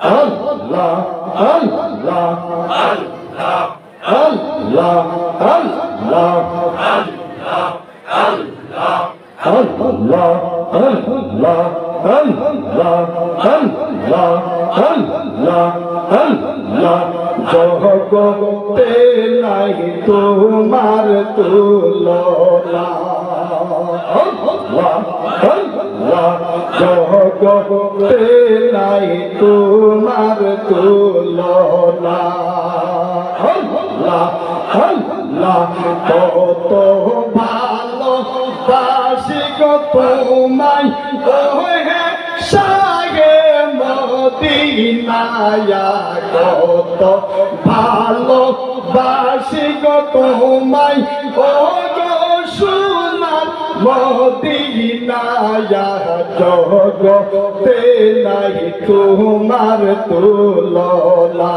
আল্লাহ আল্লাহ আল্লাহ আল্লাহ আল্লাহ আল্লাহ আল্লাহ আল্লাহ আল্লাহ আল্লাহ জগতে নাই তোমার তুলনা। জগতে নাই তোমার তুলনা কত ভালো বাসি গো তোমায় ওহে সাগে মদিনায়া কত ভালো বাসি গো তোমায় ও গো মদিনায়া জগতে নাই তোমার তুলনা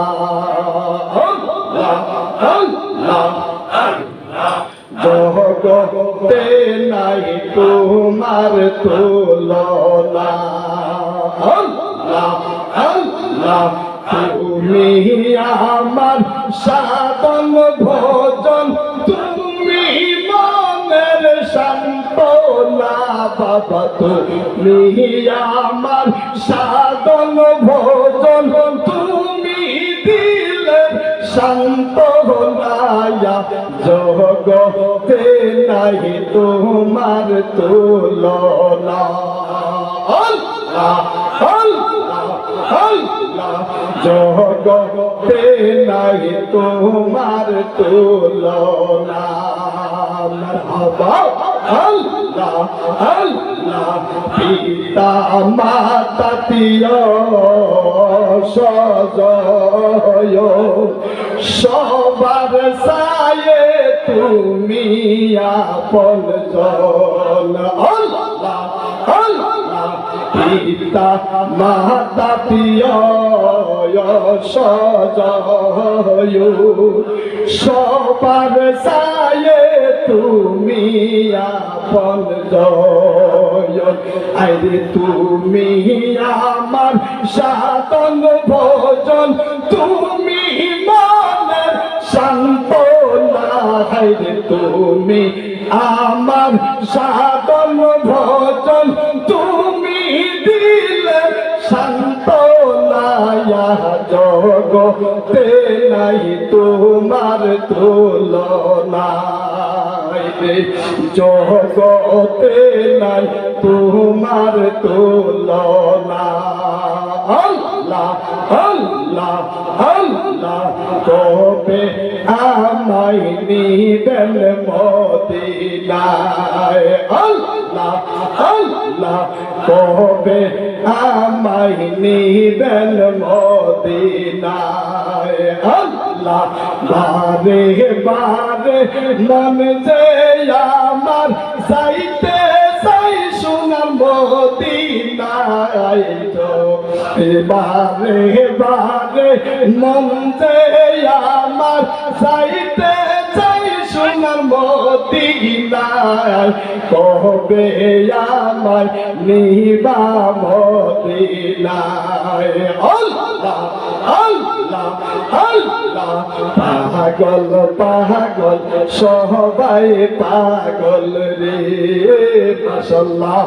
জগতে নাই তোমার তুলনা তুমি আমার সাধন ভোজন বাবা তুমি আমার সাধন ভোজন তুমি দিলে শান্ত হলায়া জগতে নাই তোমার তুলনা জগতে নাই তোমার তুলনা আল্লাহ আল্লাহ পিতা মাতা প্রিয় সজয় সবার সায়ে তুমি আপন জন আল্লাহ আল্লাহ পিতা মাতা প্রিয় সজয় সবার সায়ে তুমি আপন আরে তুমি আমার সাতন ভোজন। তুমি মনের সান্ত্বনা। হাইরে তুমি আমার সাতন ভোজন। তুমি দিলে সান্ত্বনায়া জগতে নাই তোমার তুলনা। রে জগতে নাই তোমার তুলনা। আল্লাহ আল্লাহ আল্লাহ, কবে আমায় নিবেন মদিনায়? আল্লাহ আল্লাহ, কবে আমায় নিবেন মদিনায়? আল্লাহ বারে বারে মন যে আমার সাইতে সাই সোনার মদিনায় বারে বারে মন যে আমার সাইতে চাই সোনার মদিনায়। কবে আমার নিবা মদিনায়? আল্লাহ আল্লাহ আল্লাহ। পাগল পাগল সবাই পাগল রে আল্লাহ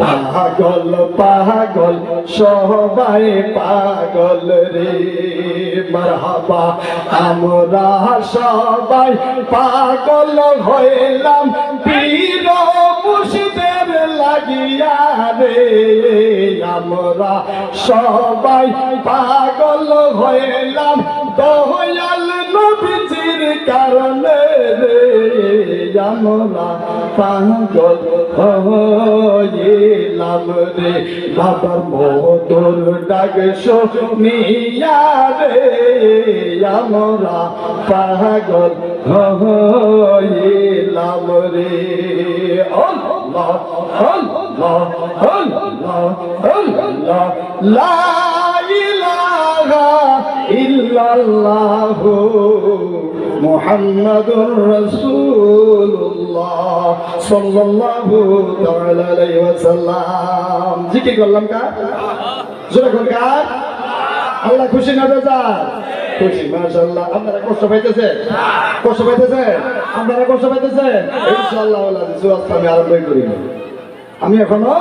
পাগল পাগল সবাই পাগল রে মারহাবা আমরা সবাই পাগল হইলাম আমরা সবাই পাগল হইলাম। দয়াল নবীজির কারণে রে আমরা পাগল হইলাম রে। বাবার মধুর ডাক শুনিয়া রে আমরা পাগল হইলাম রে। আল্লাহ আল্লাহ আল্লাহ আল্লাহ লা আল্লাহ খুশি না বেজার? খুশি, মাশাআল্লাহ। আপনারা কষ্ট পাইতেছেন? কষ্ট পাইতেছেন? আপনারা কষ্ট পাইতেছেন? আমি আরম্ভ করি আমি এখনও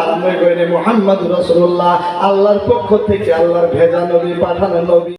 আরম্ভ করিনি। মোহাম্মদ রসুল্লাহ আল্লাহর পক্ষ থেকে আল্লাহর ভেজা নবী পাঠানো নবী।